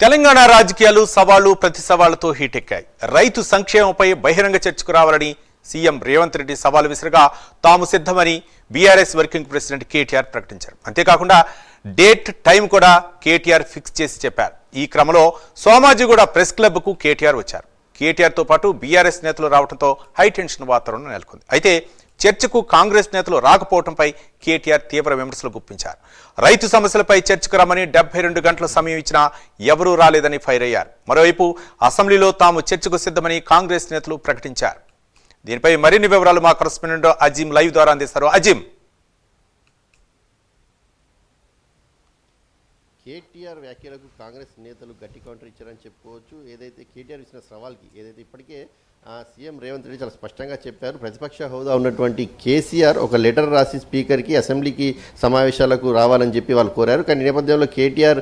తెలంగాణ రాజకీయాలు సవాళ్ళు ప్రతి సవాళ్ళతో హీటెక్కాయి. రైతు సంక్షేమంపై బహిరంగ చర్చకు రావాలని సీఎం రేవంత్ రెడ్డి సవాలు విసిరగా తాము సిద్ధమని బీఆర్ఎస్ వర్కింగ్ ప్రెసిడెంట్ కేటీఆర్ ప్రకటించారు. అంతేకాకుండా డేట్ టైం కూడా కేటీఆర్ ఫిక్స్ చేసి చెప్పారు. ఈ క్రమంలో సోమాజిగూడ ప్రెస్ క్లబ్కు కేటీఆర్ వచ్చారు. కేటీఆర్తో పాటు బీఆర్ఎస్ నేతలు రావడంతో హైటెన్షన్ వాతావరణం నెలకొంది. అయితే చర్చకు కాంగ్రెస్ నేతలు రాకపోవడంపై కేటీఆర్ తీవ్ర విమర్శలు గుప్పించారు. రైతు సమస్యలపై చర్చకు రమ్మని డెబ్బై రెండు గంటల సమయం ఇచ్చినా ఎవరూ రాలేదని ఫైర్ అయ్యారు. మరోవైపు అసెంబ్లీలో తాము చర్చకు సిద్ధమని కాంగ్రెస్ నేతలు ప్రకటించారు. దీనిపై మరిన్ని వివరాలు మా కరస్పాండెంట్ అజీం లైవ్ ద్వారా అందిస్తారు. అజీం కేటీఆర్ వ్యాఖ్యలకు కాంగ్రెస్ నేతలు గట్టి కౌంటర్ ఇచ్చారని చెప్పుకోవచ్చు. ఏదైతే కేటీఆర్ ఇచ్చిన సవాల్కి ఏదైతే ఇప్పటికే సీఎం రేవంత్ రెడ్డి చాలా స్పష్టంగా చెప్పారు ప్రతిపక్ష హోదా ఉన్నటువంటి కేసీఆర్ ఒక లెటర్ రాసి స్పీకర్కి అసెంబ్లీకి సమావేశాలకు రావాలని చెప్పి వాళ్ళు కోరారు. కానీ నేపథ్యంలో కేటీఆర్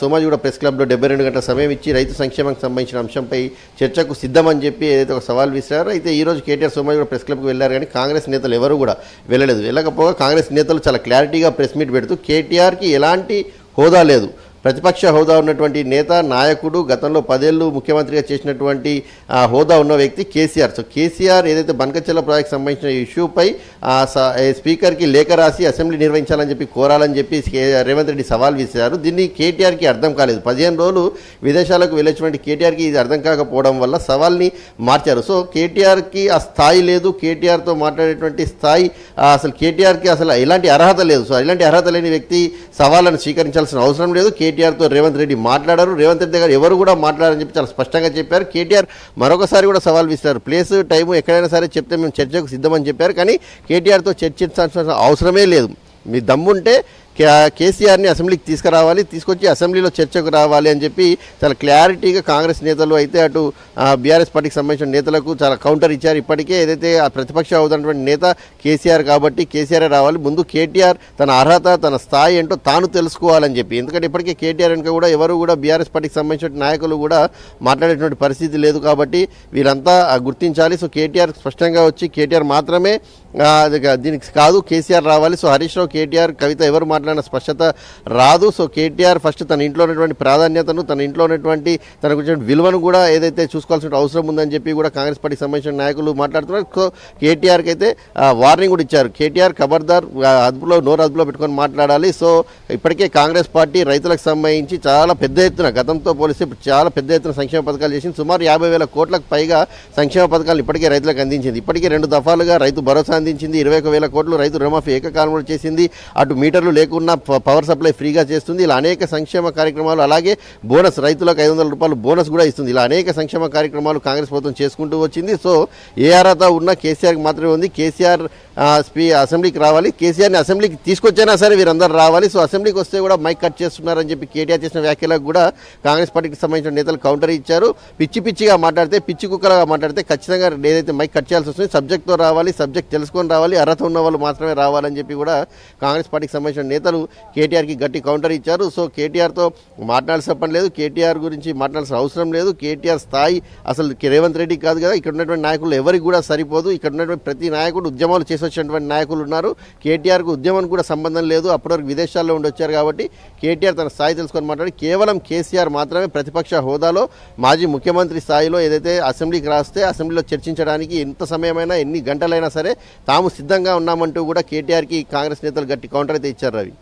సోమాజిగూడ ప్రెస్ క్లబ్లో డెబ్బై రెండు గంటల సమయం ఇచ్చి రైతు సంక్షేమానికి సంబంధించిన అంశంపై చర్చకు సిద్ధమని చెప్పి ఏదైతే ఒక సవాల్ విసిరారో అయితే ఈ రోజు కేటీఆర్ సోమాజిగూడ ప్రెస్ క్లబ్కి వెళ్ళారు. కానీ కాంగ్రెస్ నేతలు ఎవరు కూడా వెళ్ళలేదు. వెళ్ళకపోగా కాంగ్రెస్ నేతలు చాలా క్లారిటీగా ప్రెస్ మీట్ పెడుతూ కేటీఆర్కి ఎలాంటి హోదా లేదు. ప్రతిపక్ష హోదా ఉన్నటువంటి నేత నాయకుడు గతంలో పదేళ్ళు ముఖ్యమంత్రిగా చేసినటువంటి హోదా ఉన్న వ్యక్తి కేసీఆర్. సో కేసీఆర్ ఏదైతే బనకచెల్ల ప్రాజెక్ట్ సంబంధించిన ఇష్యూపై స్పీకర్కి లేఖ రాసి అసెంబ్లీ నిర్వహించాలని చెప్పి కోరాలని చెప్పి కే- రేవంత్ రెడ్డి సవాల్ విసిరారు. దీన్ని కేటీఆర్కి అర్థం కాలేదు. పదిహేను రోజులు విదేశాలకు వెళ్ళేటువంటి కేటీఆర్కి ఇది అర్థం కాకపోవడం వల్ల సవాల్ని మార్చారు. సో కేటీఆర్కి ఆ స్థాయి లేదు. కేటీఆర్తో మాట్లాడేటువంటి స్థాయి అసలు కేటీఆర్కి అసలు ఎలాంటి అర్హత లేదు. సో ఇలాంటి అర్హత లేని వ్యక్తి సవాళ్ళను స్వీకరించాల్సిన అవసరం లేదు. కేటీఆర్ కేటీఆర్తో రేవంత్ రెడ్డి మాట్లాడారు. రేవంత్ రెడ్డి దగ్గర ఎవరు కూడా మాట్లాడారని చెప్పి చాలా స్పష్టంగా చెప్పారు. కేటీఆర్ మరొకసారి కూడా సవాల్ విసిరారు. ప్లేస్ టైము ఎక్కడైనా సరే చెప్తే మేము చర్చకు సిద్ధమని చెప్పారు. కానీ కేటీఆర్తో చర్చించాల్సిన అవసరమే లేదు. మీ దమ్ముంటే కేసీఆర్ని అసెంబ్లీకి తీసుకురావాలి తీసుకొచ్చి అసెంబ్లీలో చర్చకు రావాలి అని చెప్పి చాలా క్లారిటీగా కాంగ్రెస్ నేతలు అయితే అటు బీఆర్ఎస్ పార్టీకి సంబంధించిన నేతలకు చాలా కౌంటర్ ఇచ్చారు. ఇప్పటికే ఏదైతే ఆ ప్రతిపక్ష అవుతున్నటువంటి నేత కేసీఆర్ కాబట్టి కేసీఆర్ రావాలి. ముందు కేటీఆర్ తన అర్హత తన స్థాయి ఏంటో తాను తెలుసుకోవాలని చెప్పి. ఎందుకంటే ఇప్పటికే కేటీఆర్ వెనుక కూడా ఎవరు కూడా బీఆర్ఎస్ పార్టీకి సంబంధించిన నాయకులు కూడా మాట్లాడేటువంటి పరిస్థితి లేదు కాబట్టి వీరంతా గుర్తించాలి. సో కేటీఆర్ స్పష్టంగా వచ్చి కేటీఆర్ మాత్రమే అది దీనికి కాదు కేసీఆర్ రావాలి. సో హరీష్ రావు కేటీఆర్ కవిత ఎవరు మాట్లాడిన స్పష్టత రాదు. సో కేటీఆర్ ఫస్ట్ తన ఇంట్లో ఉన్నటువంటి ప్రాధాన్యతను తన ఇంట్లో ఉన్నటువంటి తన గురించి విలువను కూడా ఏదైతే చూసుకోవాల్సిన అవసరం ఉందని చెప్పి కూడా కాంగ్రెస్ పార్టీకి సంబంధించిన నాయకులు మాట్లాడుతున్నారు. సో కేటీఆర్కి అయితే వార్నింగ్ కూడా ఇచ్చారు. కేటీఆర్ ఖబర్దార్ అదుపులో నోరు అదుపులో పెట్టుకొని మాట్లాడాలి. సో ఇప్పటికే కాంగ్రెస్ పార్టీ రైతులకు సంబంధించి చాలా పెద్ద ఎత్తున గతంతో పోలిస్తే చాలా పెద్ద ఎత్తున సంక్షేమ పథకాలు చేసింది. సుమారు యాభై వేల కోట్లకు పైగా సంక్షేమ పథకాలు ఇప్పటికే రైతులకు అందించింది. ఇప్పటికే రెండు దఫాలుగా రైతు భరోసా అందించింది. ఇరవై ఒక వేల కోట్లు రైతు రుణమాఫీ ఏకకాలంలో చేసింది. అటు మీటర్లు రైతులకు ప- పవర్ సప్లై ఫ్రీగా చేస్తుంది. ఇలా అనేక సంక్షేమ కార్యక్రమాలు అలాగే బోనస్ రైతులకు ఐదు వందల రూపాయలు బోనస్ కూడా ఇస్తుంది. ఇలా అనేక సంక్షేమ కార్యక్రమాలు కాంగ్రెస్ ప్రభుత్వం చేసుకుంటూ వచ్చింది. సో ఏ అర్హత ఉన్న కేసీఆర్కి మాత్రమే ఉంది. కేసీఆర్ స్పీ అసెంబ్లీకి రావాలి. కేసీఆర్ని అసెంబ్లీకి తీసుకొచ్చైనా సరే వీరందరూ రావాలి. సో అసెంబ్లీకి వస్తే కూడా మైక్ కట్ చేస్తున్నారని చెప్పి కేటీఆర్ చేసిన వ్యాఖ్యలకు కూడా కాంగ్రెస్ పార్టీకి సంబంధించిన నేతలు కౌంటర్ ఇచ్చారు. పిచ్చి పిచ్చిగా మాట్లాడితే పిచ్చి కుక్కలుగా మాట్లాడితే ఖచ్చితంగా ఏదైతే మైక్ కట్ చేయాల్సి వస్తుంది సబ్జెక్ట్తో రావాలి సబ్జెక్ట్ తెలుసుకొని రావాలి. అర్హత ఉన్న వాళ్ళు మాత్రమే రావాలని చెప్పి కూడా కాంగ్రెస్ పార్టీకి సంబంధించిన నేతలు కేటీఆర్కి గట్టి కౌంటర్ ఇచ్చారు. సో కేటీఆర్తో మాట్లాడాల్సిన పని లేదు. కేటీఆర్ గురించి మాట్లాడాల్సిన అవసరం లేదు. కేటీఆర్ స్థాయి అసలు కే- రేవంత్ రెడ్డి కాదు కదా. ఇక్కడ ఉన్నటువంటి నాయకులు ఎవరికి కూడా సరిపోదు. ఇక్కడ ఉన్నటువంటి ప్రతి నాయకుడు ఉద్యమాలు చేసి వచ్చినటువంటి నాయకులు ఉన్నారు. కేటీఆర్కు ఉద్యమం కూడా సంబంధం లేదు. అప్పటివరకు విదేశాల్లో ఉండొచ్చారు కాబట్టి కేటీఆర్ తన స్థాయి తెలుసుకొని మాట్లాడి కేవలం కేసీఆర్ మాత్రమే ప్రతిపక్ష హోదాలో మాజీ ముఖ్యమంత్రి స్థాయిలో ఏదైతే అసెంబ్లీకి రాస్తే అసెంబ్లీలో చర్చించడానికి ఎంత సమయమైనా ఎన్ని గంటలైనా సరే తాము సిద్ధంగా ఉన్నామంటూ కూడా కేటీఆర్కి కాంగ్రెస్ నేతలు గట్టి కౌంటర్ అయితే ఇచ్చారు రవి.